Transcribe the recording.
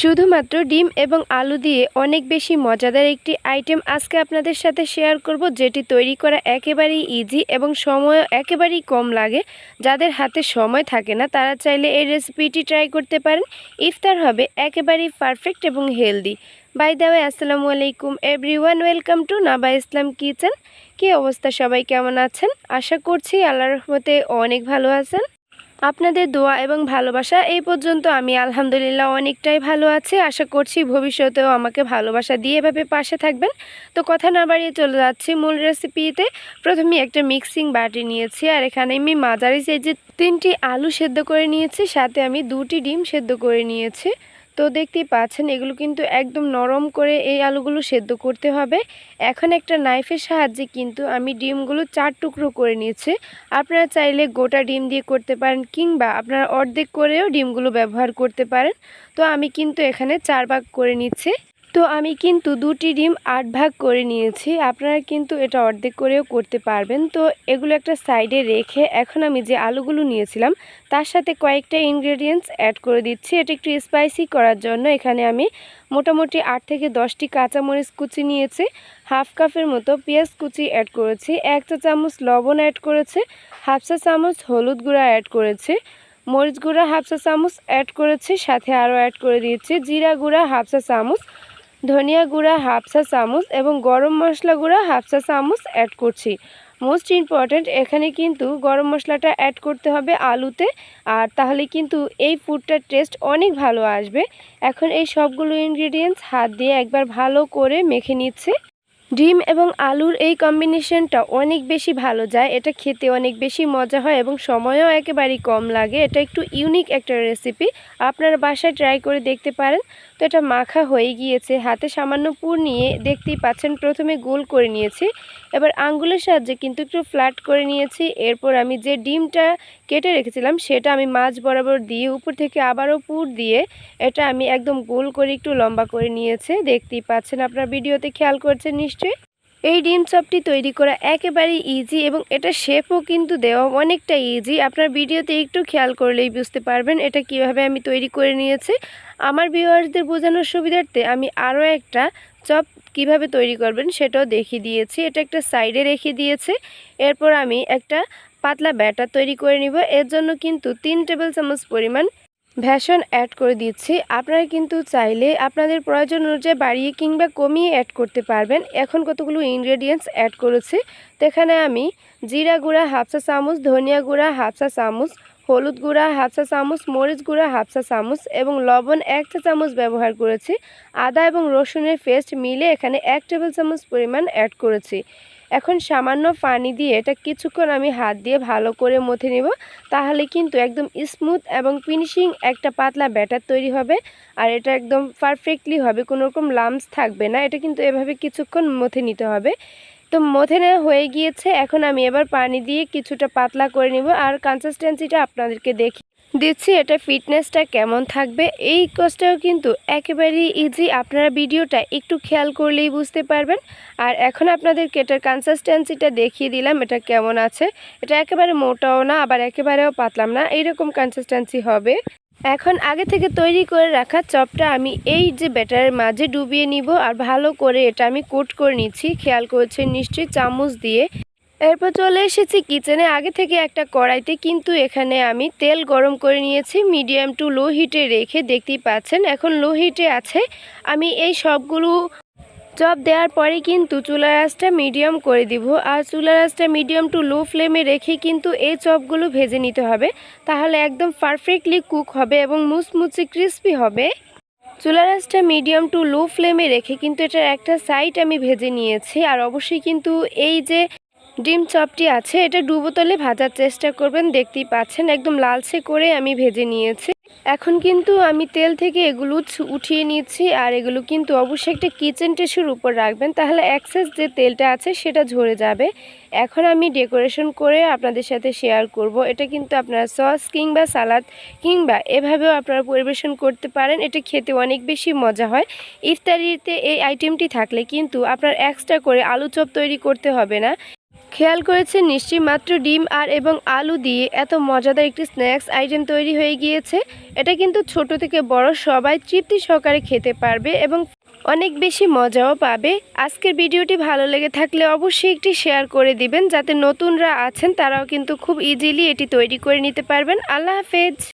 শুধুমাত্র ডিম এবং আলু দিয়ে অনেক বেশি মজাদার একটি আইটেম আজকে আপনাদের সাথে শেয়ার করব, যেটি তৈরি করা একেবারেই ইজি এবং সময় একেবারেই কম লাগে। যাদের হাতে সময় থাকে না, তারা চাইলে এই রেসিপিটি ট্রাই করতে পারেন। ইফতার হবে একেবারেই পারফেক্ট এবং হেলদি বাই দ্য ওয়ে আসসালামু আলাইকুম everyone welcome to Naba Islam kitchen কী অবস্থা? সবাই কেমন আছেন? আশা করছি আল্লাহ রহমতে অনেক ভালো আছেন। আপনাদের দোয়া এবং ভালোবাসা এই পর্যন্ত আমি আলহামদুলিল্লাহ অনেকটাই ভালো আছি। আশা করছি ভবিষ্যতেও আমাকে ভালোবাসা দিয়ে এভাবে পাশে থাকবেন। তো কথা না বাড়িয়ে চলে যাচ্ছি মূল রেসিপিতে প্রথমে একটা মিক্সিং বাটি নিয়েছি আর এখানে আমি মাঝারি যে তিনটি আলু সেদ্ধ করে নিয়েছি। সাথে আমি দুটি ডিম সেদ্ধ করে নিয়েছি। তো দেখতেই পাচ্ছেন, এগুলো কিন্তু একদম নরম করে এই আলুগুলো সেদ্ধ করতে হবে। এখন একটা নাইফের সাহায্যে কিন্তু আমি ডিমগুলো চার টুকরো করে নিয়েছি। আপনারা চাইলে গোটা ডিম দিয়ে করতে পারেন কিংবা আপনারা অর্ধেক করেও ডিমগুলো ব্যবহার করতে পারেন। তো আমি কিন্তু এখানে চার ভাগ করে নিচ্ছি। তো আমি কিন্তু দুটি ডিম আট ভাগ করে নিয়েছি। আপনারা কিন্তু এটা অর্ধেক করেও করতে পারবেন। তো এগুলো একটা সাইডে রেখে এখন আমি যে আলুগুলো নিয়েছিলাম, তার সাথে কয়েকটা ইনগ্রেডিয়েন্টস অ্যাড করে দিচ্ছি। এটা একটু স্পাইসি করার জন্য এখানে আমি মোটামুটি আট থেকে দশটি কাঁচামরিচ কুচি নিয়েছি, হাফ কাপের মতো পেঁয়াজ কুচি অ্যাড করেছি, এক চা চামচ লবণ অ্যাড করেছে, হাফ চা চামচ হলুদ গুঁড়া অ্যাড করেছে, মরিচ গুঁড়া হাফ চা চামচ অ্যাড করেছি, সাথে আরও অ্যাড করে দিয়েছি, জিরা গুঁড়া হাফ চা চামচ ধনিয়া গুঁড়া হাফ চা চামচ এবং গরম মশলা গুঁড়া হাফ চা চামচ অ্যাড করছি। মোস্ট ইম্পর্ট্যান্ট এখানে কিন্তু গরম মশলাটা অ্যাড করতে হবে আলুতে। আর তাহলে কিন্তু এই ফুডটার টেস্ট অনেক ভালো আসবে। এখন এই সবগুলো ইনগ্রিডিয়েন্টস হাত দিয়ে একবার ভালো করে মেখে নিচ্ছে। ডিম এবং আলুর এই কম্বিনেশনটা অনেক বেশি ভালো যায়। এটা খেতে অনেক বেশি মজা হয় এবং সময়ও একেবারেই কম লাগে। এটা একটু ইউনিক একটা রেসিপি আপনারা বাসায় ট্রাই করে দেখতে পারেন। তো এটা মাখা হয়ে গিয়েছে। হাতে সামান্য পুর নিয়ে দেখতেই পাচ্ছেন। প্রথমে গোল করে নিয়েছি। এবার আঙ্গুলের সাহায্যে কিন্তু একটু ফ্ল্যাট করে নিয়েছি, এরপর আমি যে ডিমটা কেটে রেখেছিলাম সেটা আমি মাছ বরাবর দিয়ে উপর থেকে আবারও পুর দিয়ে এটা আমি একদম গোল করে একটু লম্বা করে নিয়েছে। দেখতেই পাচ্ছেন আপনার ভিডিওতে খেয়াল করছেন নিশ্চয়ই। এই ডিম চপটি তৈরি করা একেবারেই ইজি এবং এটা শেপও কিন্তু দেওয়া অনেকটা ইজি আপনার ভিডিওতে একটু খেয়াল করলেই বুঝতে পারবেন এটা কীভাবে আমি তৈরি করে নিয়েছি। আমার ভিউয়ার্সদের বোঝানোর সুবিধার্থে আমি আরও একটা চপ কীভাবে তৈরি করবেন সেটাও দেখিয়ে দিয়েছি। এটা একটা সাইডে রেখে দিয়েছে। এরপর আমি একটা পাতলা ব্যাটার তৈরি করে নিব। এর জন্য কিন্তু তিন টেবিল চামচ পরিমাণ ভ্যাসন অ্যাড করে দিচ্ছি। আপনারা কিন্তু চাইলে আপনাদের প্রয়োজন অনুযায়ী বাড়িয়ে কিংবা কমিয়ে অ্যাড করতে পারবেন। এখন কতগুলো ইনগ্রেডিয়েন্টস অ্যাড করেছি? তো এখানে আমি জিরা গুঁড়া হাফ চা চামচ, ধনিয়া গুঁড়া হাফ চা চামচ, হলুদ গুঁড়া হাফ চা চামচ, মরিচ গুঁড়া হাফ চা চামচ এবং লবণ এক চা চামচ ব্যবহার করেছি। আদা এবং রসুনের পেস্ট মিলে এখানে এক টেবিল চামচ পরিমাণ অ্যাড করেছি। এখন সামান্য পানি দিয়ে এটা কিছুক্ষণ আমি হাত দিয়ে ভালো করে মথে নেব, তাহলে কিন্তু একদম স্মুথ এবং ফিনিশিং একটা পাতলা ব্যাটার তৈরি হবে। আর এটা একদম পারফেক্টলি হবে, কোনোরকম লামস থাকবে না। এটা কিন্তু এভাবে কিছুক্ষণ মথে নিতে হবে। তো মথে নেওয়া হয়ে গিয়েছে, এখন আমি এবার পানি দিয়ে কিছুটা পাতলা করে নিব আর কনসিস্টেন্সিটা আপনাদেরকে দেখি। দিচ্ছি এটা ফিটনেসটা কেমন থাকবে, এই কোর্সটাও কিন্তু একেবারেই ইজি আপনারা ভিডিওটা একটু খেয়াল করলেই বুঝতে পারবেন। আর এখন আপনাদেরকে এটার কনসিস্টেন্সিটা দেখিয়ে দিলাম, এটা কেমন আছে। এটা একেবারে মোটাও না, আবার একেবারেও পাতলাম না, এইরকম কনসিস্টেন্সি হবে। এখন আগে থেকে তৈরি করে রাখা চপটা আমি এই যে ব্যাটারের মাঝে ডুবিয়ে নিব আর ভালো করে এটা আমি কোট করে নিচ্ছি। খেয়াল করছেন নিশ্চয়ই চামচ দিয়ে। এরপর চলে এসেছি কিচেনে। আগে থেকে একটা কড়াইতে কিন্তু এখানে আমি তেল গরম করে নিয়েছি, মিডিয়াম টু লো হিটে রেখে। দেখতেই পাচ্ছেন, এখন লো হিটে আছে। আমি এই সবগুলো চপ দেওয়ার পরে কিন্তু চুলার আঁচটা মিডিয়াম করে দিব। আর চুলার আঁচটা মিডিয়াম টু লো ফ্লেমে রেখে কিন্তু এই চপগুলো ভেজে নিতে হবে। তাহলে একদম পারফেক্টলি কুক হবে এবং মুচমুচে ক্রিস্পি হবে। চুলা আঁচটা মিডিয়াম টু লো ফ্লেমে রেখে কিন্তু এটার একটা সাইড আমি ভেজে নিয়েছি। আর অবশ্যই কিন্তু এই যে ডিম চপটি আছে, এটা ডুবোতলে ভাজার চেষ্টা করবেন। দেখতেই পাচ্ছেন, একদম লালচে করে আমি ভেজে নিয়েছি। এখন কিন্তু আমি তেল থেকে এগুলো উঠিয়ে নিচ্ছি, আর এগুলো কিন্তু অবশ্যই একটা কিচেন টিস্যুর উপর রাখবেন। তাহলে অ্যাক্সেস যে তেলটা আছে সেটা ঝরে যাবে। এখন আমি ডেকোরেশন করে আপনাদের সাথে শেয়ার করব। এটা কিন্তু আপনারা সস কিংবা সালাদ কিংবা এভাবেও আপনারা পরিবেশন করতে পারেন। এটা খেতে অনেক বেশি মজা হয়। ইফতারিতে এই আইটেমটি থাকলে কিন্তু আপনার এক্সট্রা করে আলু চপ তৈরি করতে হবে না। খেয়াল করেছেন নিশ্চয়ই মাত্র ডিম আর এবং আলু দিয়ে এত মজাদার একটি স্ন্যাক্স আইটেম তৈরি হয়ে গিয়েছে। এটা কিন্তু ছোট থেকে বড় সবাই তৃপ্তি সহকারে খেতে পারবে এবং অনেক বেশি মজাও পাবে। আজকের ভিডিওটি ভালো লেগে থাকলে অবশ্যই একটি শেয়ার করে দিবেন, যাতে নতুনরা আছেন তারাও কিন্তু খুব ইজিলি এটি তৈরি করে নিতে পারবেন। আল্লাহ হাফেজ।